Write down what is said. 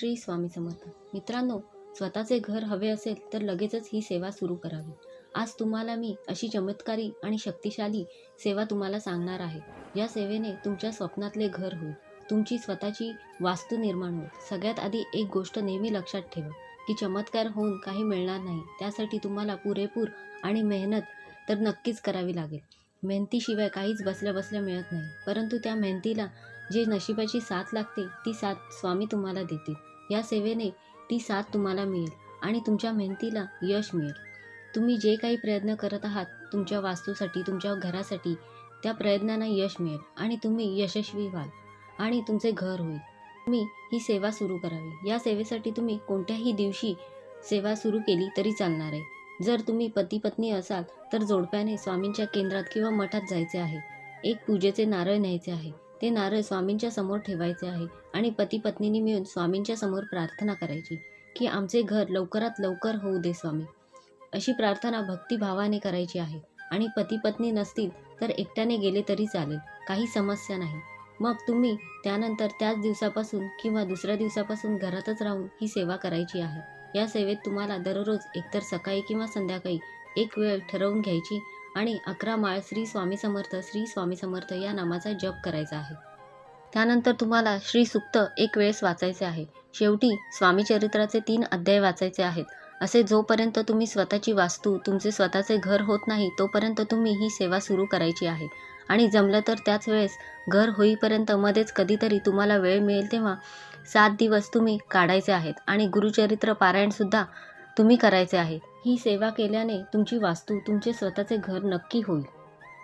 श्री स्वामी समर्थ. मित्रांनो स्वतःचे घर हवे असेल तर लगेचच ही सेवा सुरू करावी. आज तुम्हाला मी अशी चमत्कारी आणि शक्तिशाली सेवा तुम्हाला सांगणार आहे. या सेवेने तुमच्या स्वप्नातले घर होईल. तुमची स्वतःची वास्तू निर्माण होईल. सगळ्यात आधी एक गोष्ट नेहमी लक्षात ठेवा की चमत्कार होऊन काही मिळणार नाही. त्यासाठी तुम्हाला पुरेपूर आणि मेहनत तर नक्कीच करावी लागेल. मेहनतीशिवाय काहीच बसल्या बसल्या मिळत नाही. परंतु त्या मेहनतीला जे नशिबाची साथ लागते ती साथ स्वामी तुम्हाला देतील. या सेवेने ती साथ तुम्हाला मिळेल आणि तुमच्या मेहनतीला यश मिळेल. तुम्ही जे काही प्रयत्न करत आहात तुमच्या वास्तूसाठी तुमच्या घरासाठी त्या प्रयत्नांना यश मिळेल आणि तुम्ही यशस्वी व्हाल आणि तुमचे घर होईल. तुम्ही ही सेवा सुरू करावी. या सेवेसाठी तुम्ही कोणत्याही दिवशी सेवा सुरू केली तरी चालणार आहे. जर तुम्ही पती पत्नी असाल तर जोडप्याने स्वामींच्या केंद्रात किंवा मठात जायचे आहे. एक पूजेचे नारळ न्यायचे आहे. ते नारळ स्वामींच्या समोर ठेवायचे आहे आणि पती पत्नीने मिळून स्वामींच्या समोर प्रार्थना करायची की आमचे घर लवकरात लवकर होऊ दे स्वामी. अशी प्रार्थना भक्तिभावाने करायची आहे आणि पती पत्नी नसतील तर एकट्याने गेले तरी चालेल काही समस्या नाही. मग तुम्ही त्यानंतर त्याच दिवसापासून किंवा दुसऱ्या दिवसापासून घरातच राहून ही सेवा करायची आहे. या सेवेत तुम्हाला दररोज एकतर सकाळी किंवा संध्याकाळी एक वेळ ठरवून घ्यायची आणि अकरा माळ श्री स्वामी समर्थ श्री स्वामी समर्थ या नामाचा जप करायचा आहे. त्यानंतर तुम्हाला श्री सुक्त एक वेळेस वाचायचे आहे. शेवटी स्वामी चरित्राचे तीन अध्याय वाचायचे आहेत. असे जोपर्यंत तुम्ही स्वतःची वास्तू तुमचे स्वतःचे घर होत नाही तोपर्यंत तुम्ही ही सेवा सुरू करायची आहे. आणि जमलं तर त्याच वेळेस घर होईपर्यंत मध्येच कधीतरी तुम्हाला वेळ मिळेल तेव्हा सात दिवस तुम्ही काढायचे आहेत. आणि गुरुचरित्र पारायणसुद्धा तुम्ही करायचे आहे. ही सेवा केल्याने तुमची वास्तू तुमचे स्वतःचे घर नक्की होईल.